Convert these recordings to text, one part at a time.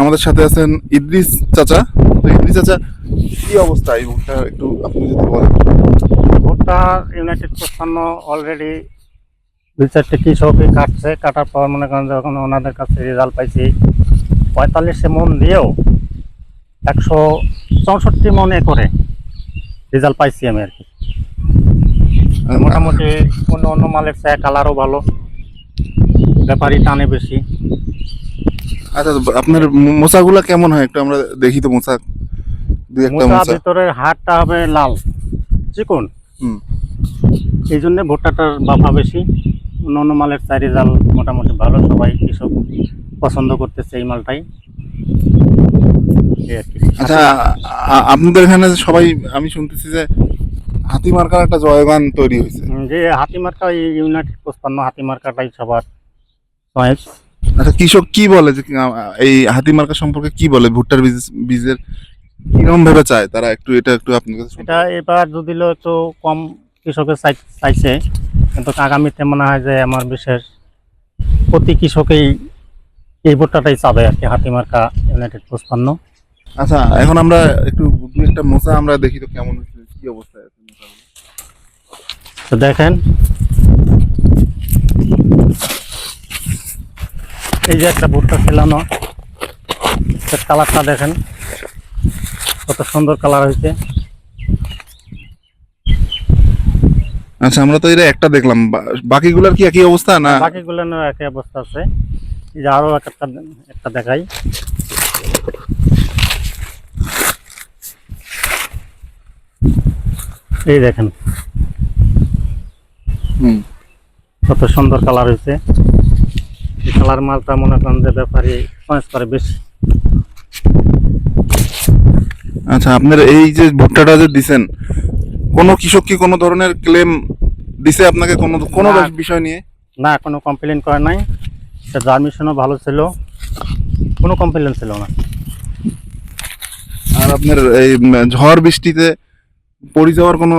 আমাদের সাথে আছেন ইদ্রিস চাচা। তো ইদ্রিস চাচা কি অবস্থা? এই ভুট্টা একটু আপনি যদি বলেন। ভুট্টা ইউনাইটেড প্রস্তান্ন অলরেডি দুই চারটে কৃষকই কাটছে কাটার পর মনে করেন যখন ওনাদের কাছে রেজাল্ট পাইছি। পঁয়তাল্লিশে মন দিয়েও একশো চৌষট্টি মনে করে রেজাল্ট পাইছি আমি আর কি। মোটামুটি অন্য অন্য মালের চেয়ে কালারও ভালো। ব্যাপারই টানে বেশি। আচ্ছা আপনার মোচাগুলা কেমন হয়? একটু আমরা দেখি তো মোচা। দুই একটা মোচা ভিতরের হাড়টা হবে লাল। চিকন। হুম। এই জন্য ভুট্টাটার বাফা বেশি। অন্য মালের চাই রেজাল্ট মোটামুটি ভালো। সবাই কৃষক পছন্দ করতেছে এই মালটাই। আচ্ছা আপনাদের এখানে সবাই আমি শুনতেছি যে হাতি মার্কার একটা জয়গান তৈরি হয়েছে। যে হাতি মার্কা এই ইউনাইটেড পঁচপান্ন হাতি মার্কাটাই সবার চয়েস আচ্ছা কৃষক কি বলে যে এই হাতি মার্কা সম্পর্কে কি বলে? ভুট্টার বীজ বীজের কীরকম ভাবে চায়? তারা একটু এটা একটু আপনার কাছে এটা এবার যদি একটু কম কৃষকের চাই চাইছে কিন্তু আগামীতে মনে হয় যে আমার বিশেষ প্রতি কৃষকেই এই ভুট্টাটাই চাবে আর কি হাতি মার্কা ইউনাইটেড পঁচপান্ন আচ্ছা এখন আমরা একটু একটা মোচা আমরা দেখি তো কেমন হচ্ছে কি অবস্থায় আছে তো দেখেন। এই যে একটা ভুট্টা খেলানো কালারটা দেখেন। কত সুন্দর কালার হয়েছে। আচ্ছা আমরা তো এটা একটা দেখলাম। বাকিগুলোর কি একই অবস্থা না? বাকিগুলো একই অবস্থা আছে। এই যে আরও একটা একটা দেখাই। এই দেখেন। হুম। কত সুন্দর কালার হয়েছে। কালার মালটা মনে করেন যে ব্যাপারে চয়েস করে বেশি। আচ্ছা আপনার এই যে ভুট্টাটা যে দিছেন কোনো কৃষক কি কোনো ধরনের ক্লেম দিছে আপনাকে কোনো কোনো বিষয় নিয়ে? না কোনো কমপ্লেন করে নাই। সে জার্মিশনও ভালো ছিল কোনো কমপ্লেন ছিল না। আর আপনার এই ঝড় বৃষ্টিতে পড়ে যাওয়ার কোনো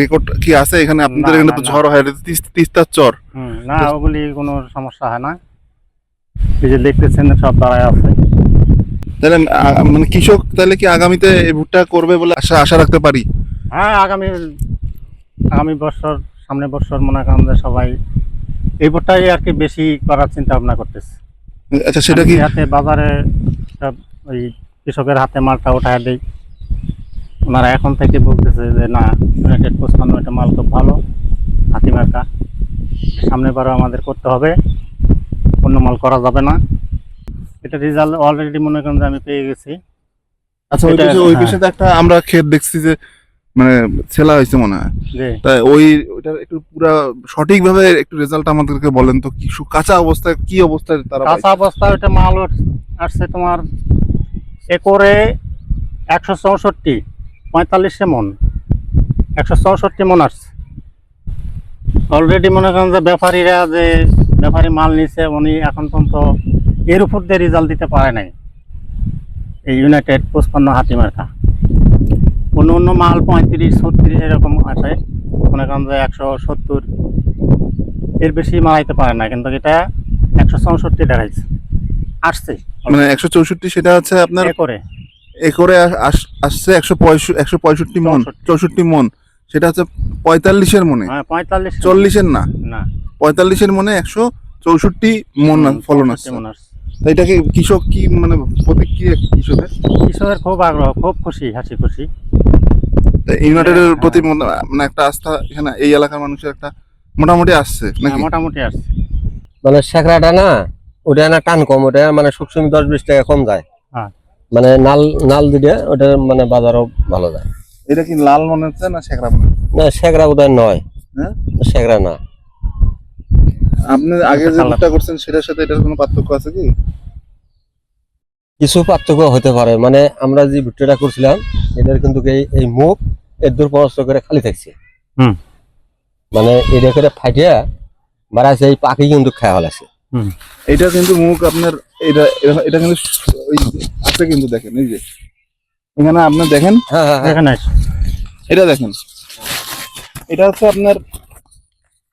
রেকর্ড কি আছে? এখানে আপনাদের এখানে তো ঝড় হয় তিস্তার চর। না ওগুলি কোনো সমস্যা হয় না। এই যে দেখতেছেন সব দাঁড়ায় আছে। তাহলে আ- মানে কৃষক তাহলে কি আগামীতে এই ভুট্টা করবে বলে আশা আশা রাখতে পারি? হ্যাঁ আগামী আগামী বছর সামনে বছর মনে করেন যে সবাই এই ভোটটাই আর কি বেশি করার চিন্তা ভাবনা করতেছে। আচ্ছা সেটা কি আমি হাতে বাজারে সব ওই কৃষকের হাতে মালটা উঠায় দেই। ওনারা এখন থেকে বলতেছে যে না ইউনাইটেড পঁচপান্ন এটা মাল খুব ভালো হাতি মার্কা। সামনে বারও আমাদের করতে হবে। অন্য মাল করা যাবে না। এটা রেজাল্ট অলরেডি মনে করেন যে আমি পেয়ে গেছি। আচ্ছা ওই এটা- ওই হ্যাঁ। একটা আমরা ক্ষেত দেখছি যে মানে ছেলা হয়েছে মনে হয়। তাই ওই ওটা একটু পুরা সঠিকভাবে একটু রেজাল্ট আমাদেরকে বলেন তো কি সু- কাঁচা অবস্থায় কি অবস্থায় তারা কাঁচা পাইছে? অবস্থা ওইটা মাল আসছে তোমার একরে একশো চৌষট্টি পঁয়তাল্লিশে মন। একশো চৌষট্টি মন আসছে। অলরেডি মনে করেন যে ব্যাপারীরা যে ব্যাপারী মাল নিছে উনি এখন পর্যন্ত এর উপর দিয়ে রেজাল্ট দিতে পারে নাই। এই ইউনাইটেড পঁচপান্ন হাতি মার্কা। অন্য অন্য মাল পঁয়ত্রিশ ছত্রিশ এরকম আসে। মনে করেন যে একশো সত্তর। এর বেশি মারাইতে পারে না কিন্তু এটা একশো চৌষট্টি দেখাইছে। আসছে। মানে একশো চৌষট্টি সেটা হচ্ছে আপনার এ করে একরে আস- আসছে একশো পঁয়ষট্টি একশো পঁয়ষট্টি মন। চৌষট্টি মন। সেটা হচ্ছে পঁয়তাল্লিশের মনে। হ্যাঁ পঁয়তাল্লিশ। চল্লিশের না। না। পঁয়তাল্লিশের মনে একশো চৌষট্টি মন ফলন 64 আসছে। মন আসছে। তো এটাকে কৃষক কি মানে প্রতিক্রিয়া কৃষকের? কৃষকের খুব আগ্রহ খুব খুশি হাসি খুশি। ইউনাইটেডের হ্যাঁ। প্রতি মানে একটা আস্থা এখানে এই এলাকার মানুষের একটা মোটামুটি আসছে হ্যাঁ, নাকি? মোটামুটি আসছে। মানে শেখরাটা না ওটা না টান কম ওটা মানে সবসময় দশ বিশ টাকা কম যায়। হ্যাঁ। মানে নাল নাল দিলে ওটা মানে বাজারও ভালো যায়। এটা কি লাল মনে হচ্ছে না শেখরা মনে না শেখরা বোধহয় নয়। হ্যাঁ? শেখরা না। আপনি আগে যে কালার। করছেন সেটার সাথে এটার কোনো পার্থক্য আছে কি? কিছু পার্থক্য হতে পারে। মানে আমরা যে ভুট্টাটা করছিলাম এটার কিন্তু এই এই মুখ এর দূর পরাস্ত করে খালি থাকছে। হুম। মানে এটা করে ফাটিয়া মারাছে এই পাখি কিন্তু খাওয়া হলাছে এটা কিন্তু মুখ আপনার এটা এটা- এটা কিন্তু ওই আছে কিন্তু দেখেন এই যে। এখানে আপনি দেখেন? হ্যাঁ হ্যাঁ হ্যাঁ। এখানে এটা দেখেন। এটা হচ্ছে আপনার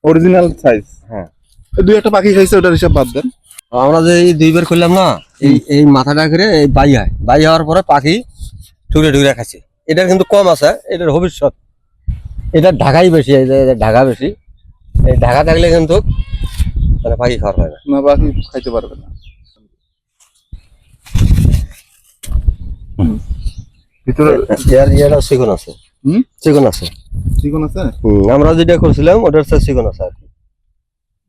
অরিজিনাল সাইজ হ্যাঁ। দুই একটা পাখি খাইছে ওটার হিসাব বাদ দেন। আমরা যে এই দুইবার করলাম না এই এই মাথাটা করে এই বাই হয়। বাই হওয়ার পরে পাখি ঠুকরে ঠুকরে খাচ্ছে। এটার কিন্তু কম আছে এটার ভবিষ্যৎ। এটা ঢাকাই বেশি এই যে এটা ঢাকা বেশি। এই ঢাকা থাকলে কিন্তু মানে পাখি খাওয়ার হয় না। না বাকি খাইতে পারবে না। ভিতরে এর ইয়েটা চিকন আছে। হুম? চিকন আছে। চিকন আছে? হুম, আমরা যেটা করছিলাম ওটার চেয়ে চিকন আছে আর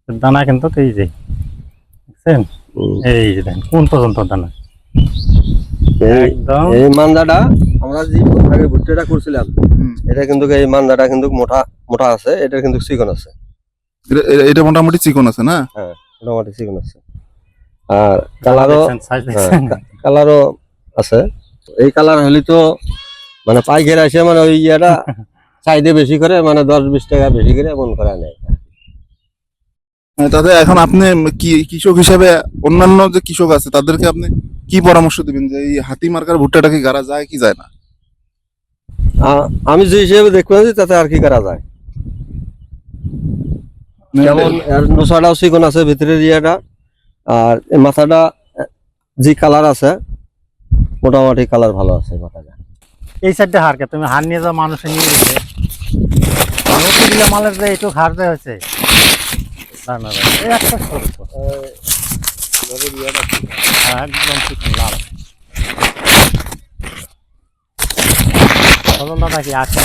দানা কিন্তু এই যে দেখছেন? এই যে দেখেন কোন পর্যন্ত দানা? একদম। এই মান্দাটা আমরা যে আগে ভুট্টাটা করছিলাম এটা কিন্তু এই মান্দাটা কিন্তু মোটা মোটা আছে এটা কিন্তু চিকন আছে। এটা- মোটামুটি চিকন আছে না? হ্যাঁ মোটামুটি চিকন আছে। আর কালারও হ্যাঁ, কালারও আছে। এই কালার হলে তো মানে পাইকারি আসে মানে ওই ইয়েটা চাইদে বেশি করে মানে দশ বিশ টাকা বেশি করে এমন করে নেয়। হ্যাঁ, তাতে এখন আপনি কি কৃষক হিসাবে অন্যান্য যে কৃষক আছে তাদেরকে আপনি কি পরামর্শ দিবেন? যে এই হাতি মার্কার ভুট্টাটা কি গাড়া যায় কি যায় না? আমি যে হিসেবে দেখতে পাচ্ছি তাতে আর কি করা যায়। যেমন এর নোসাটাও চিকন আছে ভিতরের ইয়েটা আর মাথাটা যে কালার আছে মোটামুটি কালার ভালো আছে মাথাটা এই হার হারকে তুমি হার নিয়ে যাও মানুষে নিয়ে গেছে মালের যে একটু হার দেওয়া হয়েছে। হ্যাঁ, একদম চিকন লাল। আছে?